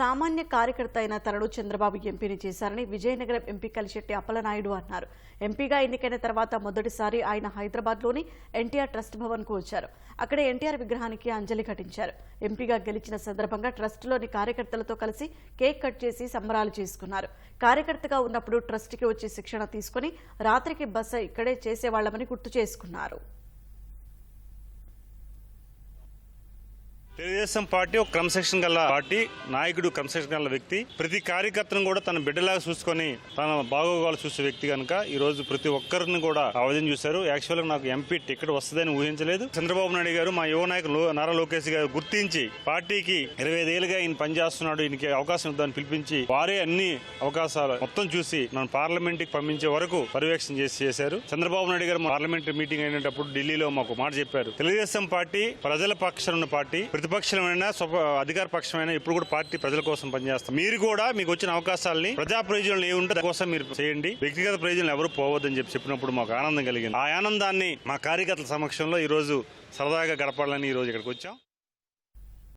సామాన్య కార్యకర్త అయిన తనను చంద్రబాబు ఎంపీని చేశారని విజయనగరం ఎంపీ కలిశెట్టి అప్పలనాయుడు అన్నారు. ఎంపీగా ఎన్నికైన తర్వాత మొదటిసారి ఆయన హైదరాబాద్లోని ఎన్టీఆర్ ట్రస్ట్ భవన్కు వచ్చారు. అక్కడే ఎన్టీఆర్ విగ్రహానికి అంజలి ఘటించారు. ఎంపీగా గెలిచిన సందర్భంగా ట్రస్ట్లోని కార్యకర్తలతో కలిసి కేక్ కట్ చేసి సంబరాలు చేసుకున్నారు. కార్యకర్తగా ఉన్నప్పుడు ట్రస్ట్కి వచ్చి శిక్షణ తీసుకుని రాత్రికి బస ఇక్కడే చేసేవాళ్ళమని గుర్తు చేసుకున్నారు. తెలుగుదేశం పార్టీ ఒక క్రమశిక్షణ గల పార్టీ నాయకుడు క్రమశిక్షణ గల వ్యక్తి. ప్రతి కార్యకర్తను కూడా తన బిడ్డలాగా చూసుకొని తన బాగోగాలు చూసే వ్యక్తి కనుక ఈ రోజు ప్రతి ఒక్కరిని కూడా ఆవేదన చూశారు. యాక్చువల్గా నాకు ఎంపీ టికెట్ వస్తుందని ఊహించలేదు. చంద్రబాబు నాయుడు గారు మా యువ నాయకులు లో- నారా లోకేష్ గారు గుర్తించి పార్టీకి ఇరవై ఐదేళ్ళుగా ఈయన పనిచేస్తున్నాడు. ఈయనకి అవకాశం ఇద్దామని పిలిపించి వారే అన్ని అవకాశాలు మొత్తం చూసి మనం పార్లమెంట్కి పంపించే వరకు పర్యవేక్షణ చేసి చేశారు. చంద్రబాబు నాయుడు గారు పార్లమెంట్ మీటింగ్ అయినప్పుడు ఢిల్లీలో మాకు మాట చెప్పారు. తెలుగుదేశం పార్టీ ప్రజల పక్షాన ఉన్న పార్టీ ప్రతిపక్షమైన అధికార పక్షమైన ఇప్పుడు కూడా పార్టీ ప్రజల కోసం పనిచేస్తాం. మీరు కూడా మీకు వచ్చిన అవకాశాలని ప్రజా ప్రయోజనాలు ఏ ఉంటే దానికోసం మీరు చేయండి. వ్యక్తిగత ప్రయోజనాలు ఎవరు పోవద్దని చెప్పి చెప్పినప్పుడు మాకు ఆనందం కలిగింది. ఆ ఆనందాన్ని మా కార్యకర్తల సమక్షంలో ఈ రోజు సరదాగా గడపాలని ఈ రోజు ఇక్కడికి వచ్చాం.